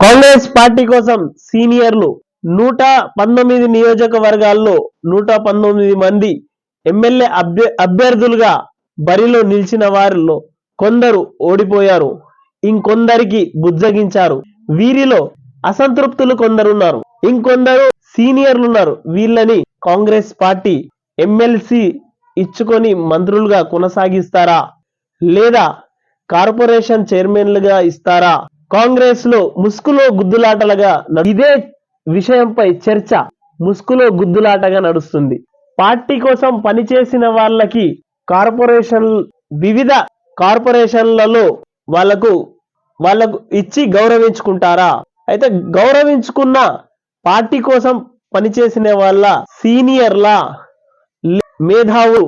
Congress party కోసం సీనియర్లు నూట పంతొమ్మిది నియోజకవర్గాల్లో నూట పంతొమ్మిది మంది ఎమ్మెల్యే అభ్య అభ్యర్థులుగా బరిలో నిలిచిన వారిలో కొందరు ఓడిపోయారు. ఇంకొందరికి బుజ్జగించారు. వీరిలో అసంతృప్తులు కొందరున్నారు. ఇంకొందరు సీనియర్లు ఉన్నారు వీళ్ళని కాంగ్రెస్ పార్టీ ఎమ్మెల్సీ ఇచ్చుకొని మంత్రులుగా కొనసాగిస్తారా? లేదా కార్పొరేషన్ చైర్మన్లుగా ఇస్తారా? కాంగ్రెస్లో ముసుకులో గుద్దులాటలుగా ఇదే విషయంపై చర్చ ముసుకులో గుద్దులాటగా నడుస్తుంది. పార్టీ కోసం పనిచేసిన వాళ్ళకి కార్పొరేషన్ వివిధ కార్పొరేషన్లలో వాళ్ళకు వాళ్ళకు ఇచ్చి గౌరవించుకుంటారా? అయితే గౌరవించుకున్న పార్టీ కోసం పనిచేసిన వాళ్ళ సీనియర్ల మేధావులు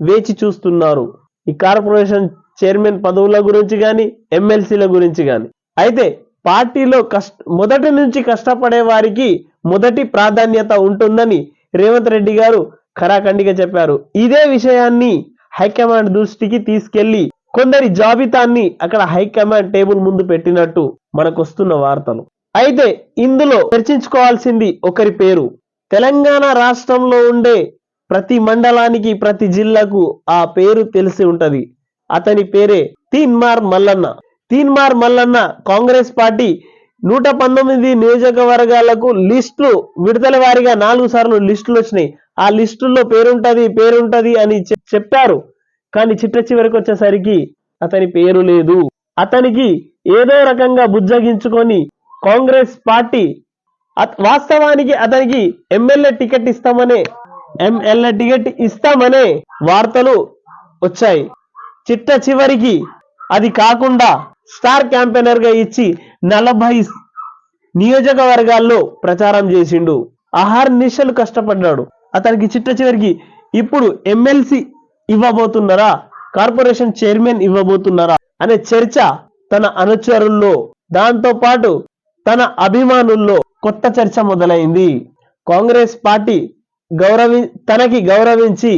వేచి చూస్తున్నారు. ఈ కార్పొరేషన్ చైర్మన్ పదవుల గురించి కానీ ఎమ్మెల్సీల గురించి కానీ అయితే పార్టీలో కష్ట మొదటి నుంచి కష్టపడే వారికి మొదటి ప్రాధాన్యత ఉంటుందని రేవంత్ రెడ్డి గారు ఖరాఖండిగా చెప్పారు. ఇదే విషయాన్ని హైకమాండ్ దృష్టికి తీసుకెళ్ళి కొందరి జాబితాన్ని అక్కడ హైకమాండ్ టేబుల్ ముందు పెట్టినట్టు మనకు వస్తున్న వార్తలు. అయితే ఇందులో చర్చించుకోవాల్సింది ఒకరి పేరు. తెలంగాణ రాష్ట్రంలో ఉండే ప్రతి మండలానికి ప్రతి జిల్లాకు ఆ పేరు తెలిసి ఉంటది. అతని పేరే తీన్మార్ మల్లన్న. తీన్మార్ మల్లన్న కాంగ్రెస్ పార్టీ నూట పంతొమ్మిది నియోజకవర్గాలకు లిస్టులు విడతల వారిగా నాలుగు సార్లు లిస్టులు వచ్చినాయి. ఆ లిస్టుల్లో పేరుంటది పేరుంటది అని చెప్పారు. కానీ చిట్ట చివరికి వచ్చేసరికి అతని పేరు లేదు. అతనికి ఏదో రకంగా బుజ్జగించుకొని కాంగ్రెస్ పార్టీ వాస్తవానికి అతనికి ఎమ్మెల్యే టికెట్ ఇస్తామనే ఎంఎల్ఏ టికెట్ ఇస్తామనే వార్తలు వచ్చాయి. చిట్ట చివరికి అది కాకుండా స్టార్ క్యాంపెయినర్గా ఇచ్చి నలభై నియోజకవర్గాల్లో ప్రచారం చేసిండు. ఆహార నిశలు కష్టపడ్డాడు. అతనికి చిట్ట చివరికి ఇప్పుడు ఎమ్మెల్సీ ఇవ్వబోతున్నారా? కార్పొరేషన్ చైర్మన్ ఇవ్వబోతున్నారా? అనే చర్చ తన అనుచరుల్లో దాంతో పాటు తన అభిమానుల్లో కొత్త చర్చ మొదలైంది. కాంగ్రెస్ పార్టీ గౌరవి తనకి గౌరవించి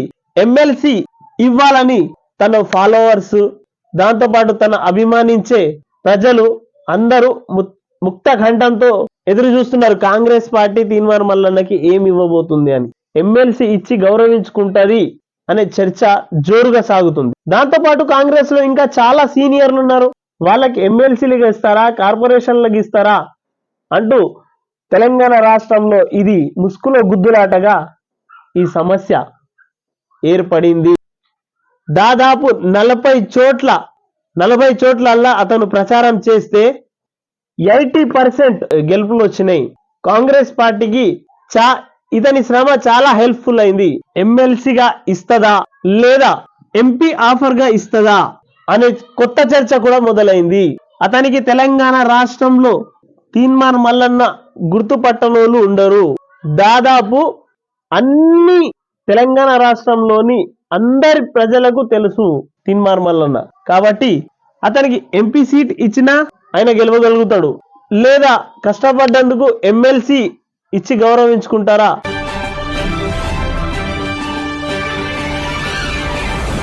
ఎమ్మెల్సీ ఇవ్వాలని తన ఫాలోవర్స్ దాంతో పాటు తన అభిమానించే ప్రజలు అందరూ ముక్త కంఠంతో ఎదురు చూస్తున్నారు. కాంగ్రెస్ పార్టీ తీన్మార్ మల్లన్నకి ఏమి ఇవ్వబోతుంది అని. ఎమ్మెల్సీ ఇచ్చి గౌరవించుకుంటది అనే చర్చ జోరుగా సాగుతుంది. దాంతో పాటు కాంగ్రెస్లో ఇంకా చాలా సీనియర్లు ఉన్నారు. వాళ్ళకి ఎమ్మెల్సీలుగా ఇస్తారా కార్పొరేషన్లకు ఇస్తారా అంటూ తెలంగాణ రాష్ట్రంలో ఇది ముసుగులో గుద్దులాటగా ఈ సమస్య ఏర్పడింది. దాదాపు నలభై చోట్ల నలభై చోట్లల్లా అతను ప్రచారం చేస్తే ఎయిటీ పర్సెంట్ గెలుపులు వచ్చినాయి. కాంగ్రెస్ పార్టీకి చా ఇతని శ్రమ చాలా హెల్ప్ఫుల్ అయింది. ఎమ్మెల్సీగా ఇస్తదా లేదా ఎంపీ ఆఫర్గా ఇస్తదా అనే కొత్త చర్చ కూడా మొదలైంది. అతనికి తెలంగాణ రాష్ట్రంలో తీన్మార్ మల్లన్న గుర్తుపట్టనోళ్ళు ఉండరు. దాదాపు అన్ని తెలంగాణ రాష్ట్రంలోని అందరి ప్రజలకు తెలుసు తిన్మార్ మల్లన్న. కాబట్టి అతనికి ఎంపీ సీట్ ఇచ్చినా ఆయన గెలవగలుగుతాడు. లేదా కష్టపడ్డందుకు ఎమ్మెల్సీ ఇచ్చి గౌరవించుకుంటారా?